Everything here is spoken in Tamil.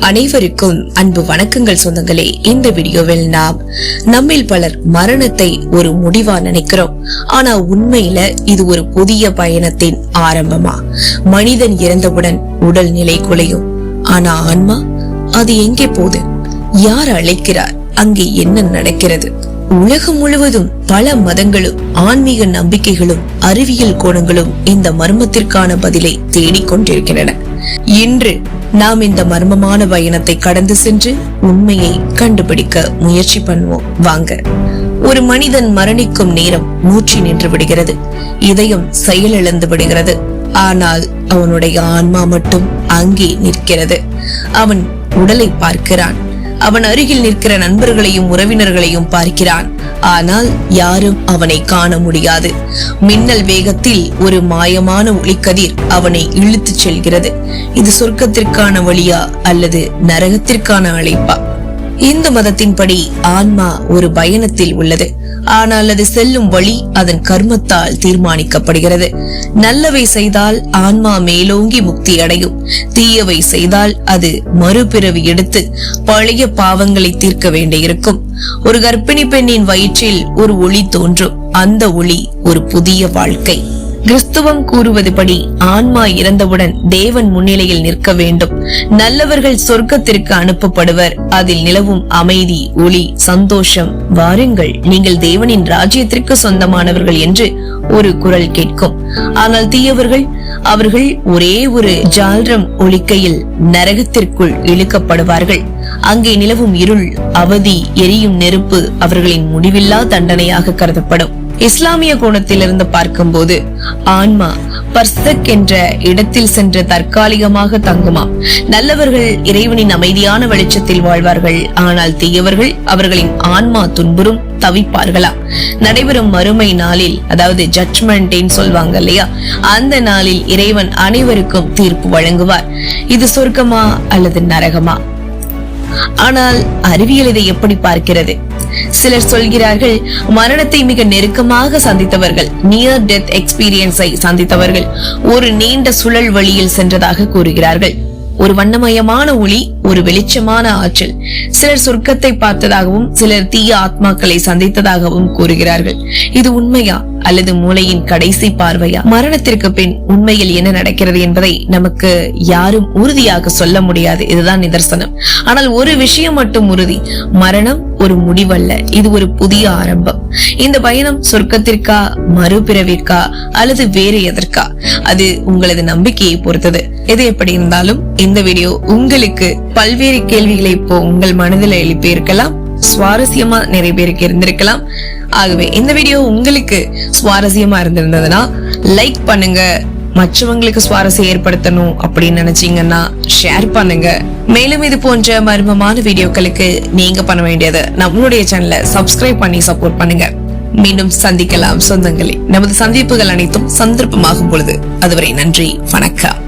அனைவருக்கும் அன்பு வணக்கங்கள் சொந்தங்களே. இந்த வீடியோவில் நாம் நம்மில் பலர் மரணத்தை ஒரு முடிவா நினைக்கிறோம். ஆனா உண்மையில இது ஒரு புதிய பயணத்தின் ஆரம்பமா? மனிதன் இறந்தவுடன் உடல் நிலை குலையும். ஆனா ஆன்மா அது எங்கே போகுது? யார் அழைக்கிறார்? அங்கே என்ன நடக்கிறது? உலகம் முழுவதும் பல மதங்களும் ஆன்மீக நம்பிக்கைகளும் அறிவியல் கோணங்களும் இந்த மர்மத்திற்கான பதிலை தேடிக்கொண்டிருக்கின்றன. இன்று நாம் இந்த மர்மமான பயணத்தை கடந்து சென்று உண்மையை கண்டுபிடிக்க முயற்சி பண்ணுவோம். வாங்க. ஒரு மனிதன் மரணிக்கும் நேரம் மூச்சு நின்று விடுகிறது. இதயம் செயலிழந்து விடுகிறது. ஆனால் அவனுடைய ஆன்மா மட்டும் அங்கே நிற்கிறது. அவன் உடலை பார்க்கிறான். அவன் அருகில் நிற்கிற நண்பர்களையும் உறவினர்களையும் பார்க்கிறான். ஆனால் யாரும் அவனை காண முடியாது. மின்னல் வேகத்தில் ஒரு மாயமான ஒளிக்கதிர் அவனை இழுத்துச் செல்கிறது. இது சொர்க்கத்திற்கான வழியா அல்லது நரகத்திற்கான அழைப்பா? இந்து மதத்தின்படி ஆன்மா ஒரு பயணத்தில் உள்ளது. ஆனால் அது செல்லும் வழி அதன் கர்மத்தால் தீர்மானிக்கப்படுகிறது. நல்லவை செய்தால் ஆன்மா மேலோங்கி முக்தி அடையும். தீயவை செய்தால் அது மறுபிறவி எடுத்து பழைய பாவங்களை தீர்க்க வேண்டியிருக்கும். ஒரு கர்ப்பிணி பெண்ணின் வயிற்றில் ஒரு ஒளி தோன்றும். அந்த ஒளி ஒரு புதிய வாழ்க்கை. கிறிஸ்துவம் கூறுவதுபடி ஆன்மா இறந்தவுடன் தேவன் முன்னிலையில் நிற்க வேண்டும். நல்லவர்கள் சொர்க்கத்திற்கு அனுப்பப்படுவர். அதில் நிலவும் அமைதி ஒளி சந்தோஷம். வாருங்கள் நீங்கள் தேவனின் ராஜ்யத்திற்கு சொந்தமானவர்கள் என்று ஒரு குரல் கேட்கும். ஆனால் தீயவர்கள் அவர்கள் ஒரே ஒரு ஜால்ரம் ஒழிக்கையில் நரகத்திற்குள் இழுக்கப்படுவார்கள். அங்கே நிலவும் இருள் அவதி எரியும் நெருப்பு அவர்களின் முடிவில்லா தண்டனையாக கருதப்படும். இஸ்லாமிய கோணத்திலிருந்து பார்க்கும்போது ஆன்மா பர்சக் என்ற இடத்தில் சென்று தற்காலிகமாக தங்குமாம் நல்லவர்கள் இறைவனின் அமைதியான வெளிச்சத்தில் வாழ்வார்கள் ஆனால் தீயவர்கள் அவர்களின் ஆன்மா துன்புறும் தவிப்பார்களா? நடைபெறும் மறுமை நாளில் அதாவது ஜட்மெண்ட் சொல்வாங்க இல்லையா? அந்த நாளில் இறைவன் அனைவருக்கும் தீர்ப்பு வழங்குவார். இது சொர்க்கமா அல்லது நரகமா? ஆனால் அறிவியல் இதை எப்படி பார்க்கிறது? சிலர் சொல்கிறார்கள் மரணத்தை மிக நெருக்கமாக சந்தித்தவர்கள் நியர் டெத் எக்ஸ்பீரியன்ஸை சந்தித்தவர்கள் ஒரு நீண்ட சுழல் வழியில் சென்றதாக கூறுகிறார்கள். ஒரு வண்ணமயமான ஒளி ஒரு வெளிச்சமான ஆற்றல். சிலர் சொர்க்கத்தை பார்த்ததாகவும் சிலர் தீய ஆத்மாக்களை சந்தித்ததாகவும் கூறுகிறார்கள். இது உண்மையா? அல்லது மூளையின் கடைசி பார்வையா? மரணத்திற்கு பின் உண்மையில் என்ன நடக்கிறது என்பதை நமக்கு யாரும் உறுதியாக சொல்ல முடியாது. இதுதான் நிதர்சனம். ஆனால் ஒரு விஷயம் மட்டும் உறுதி. மரணம் ஒரு முடிவல்ல. இது ஒரு புதிய ஆரம்பம். இந்த பயணம் சொர்க்கத்திற்கா மறுபிறவிற்கா அல்லது வேறு எதற்கா? அது உங்களது நம்பிக்கையை பொறுத்தது. எது எப்படி இருந்தாலும் இந்த வீடியோ உங்களுக்கு பல்வேறு கேள்விகளை இப்போ உங்கள் மனதில் எழுப்பி இருக்கலாம் சுவாரஸ்யமா நிறைய பேருக்கு இருந்திருக்கலாம். ஆகவே இந்த வீடியோ உங்களுக்கு சுவாரஸ்யமா இருந்திருந்ததுன்னா லைக் பண்ணுங்க. மற்றவங்களுக்கு சுவாரஸ்யம் ஏற்படுத்தணும் அப்படின்னு நினைச்சீங்கன்னா ஷேர் பண்ணுங்க. மேலும் இது போன்ற மர்மமான வீடியோக்களுக்கு நீங்க பண்ண வேண்டியது நம்மளுடைய சேனலை சப்ஸ்கிரைப் பண்ணி சப்போர்ட் பண்ணுங்க. மீண்டும் சந்திக்கலாம் சொந்தங்களே. நமது சந்திப்புகள் அனைத்தும் சந்தர்ப்பமாகும் பொழுது. அதுவரை நன்றி வணக்கம்.